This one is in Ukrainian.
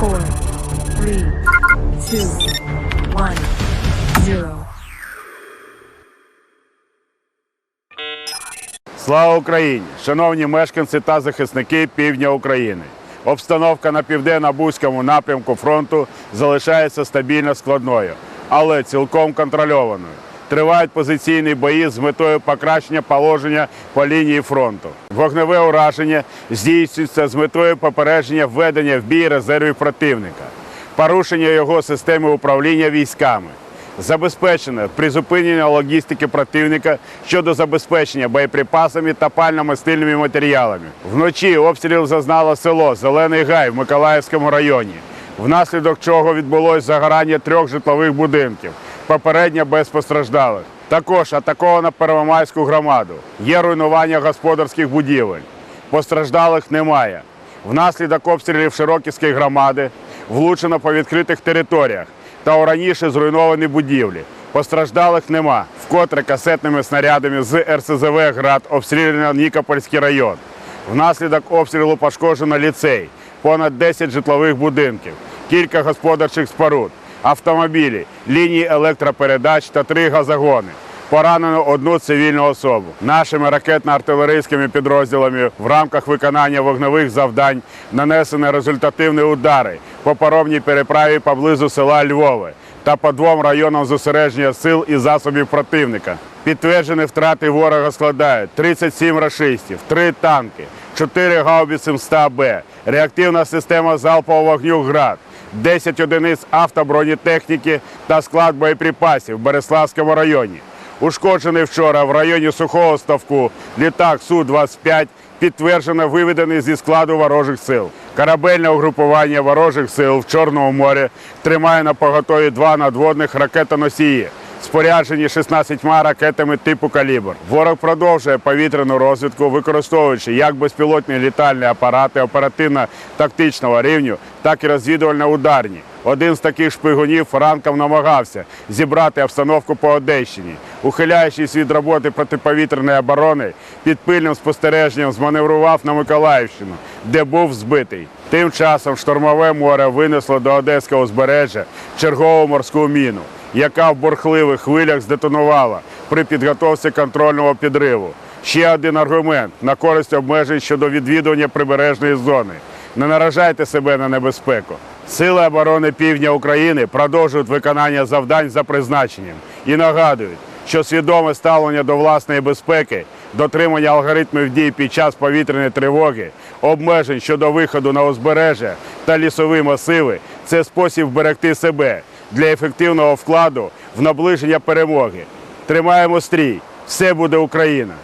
four, three. Слава Україні! Шановні мешканці та захисники півдня України. Обстановка на південно-бузькому напрямку фронту залишається стабільно складною, але цілком контрольованою. Тривають позиційні бої з метою покращення положення по лінії фронту. Вогневе ураження здійснюється з метою попередження введення в бій резервів противника, порушення його системи управління військами забезпечено призупинення логістики противника щодо забезпечення боєприпасами та пально-мастильними матеріалами. Вночі обстріл зазнало село Зелений Гай в Миколаївському районі, внаслідок чого відбулось загорання трьох житлових будинків, попередньо без постраждалих. Також атаковано Первомайську громаду. Є руйнування господарських будівель. Постраждалих немає. Внаслідок обстрілів Широківської громади влучено по відкритих територіях та у раніше зруйновані будівлі. Постраждалих нема. Вкотре касетними снарядами з РСЗВ «Град» обстріляно Нікопольський район. Внаслідок обстрілу пошкоджено ліцей, понад 10 житлових будинків, кілька господарчих споруд, автомобілі, лінії електропередач та три газогони. Поранено одну цивільну особу. Нашими ракетно-артилерійськими підрозділами в рамках виконання вогневих завдань нанесені результативні удари по паромній переправі поблизу села Львове та по двом районам зосередження сил і засобів противника. Підтверджені втрати ворога складають 37 рашистів, 3 танки, 4 гаубиці МСТА-Б, реактивна система залпового вогню ГРАД, 10 одиниць автобронетехніки та склад боєприпасів в Береславському районі. Ушкоджений вчора в районі Сухого Ставку літак Су-25 підтверджено виведений зі складу ворожих сил. Корабельне угрупування ворожих сил в Чорному морі тримає на поготові два надводних ракетоносії, споряджені 16 ракетами типу калібр. Ворог продовжує повітряну розвідку, використовуючи як безпілотні літальні апарати оперативно-тактичного рівню, так і розвідувально-ударні. Один з таких шпигунів ранком намагався зібрати обстановку по Одещині, ухиляючись від роботи протиповітряної оборони, під пильним спостереженням зманеврував на Миколаївщину, де був збитий. Тим часом штормове море винесло до Одеського узбережжя чергову морську міну, яка в бурхливих хвилях здетонувала при підготовці контрольного підриву. Ще один аргумент на користь обмежень щодо відвідування прибережної зони. Не наражайте себе на небезпеку. Сили оборони півдня України продовжують виконання завдань за призначенням і нагадують, що свідоме ставлення до власної безпеки, дотримання алгоритмів дій під час повітряної тривоги, обмежень щодо виходу на узбережжя та лісові масиви це спосіб вберегти себе для ефективного вкладу в наближення перемоги. Тримаємо стрій, все буде Україна!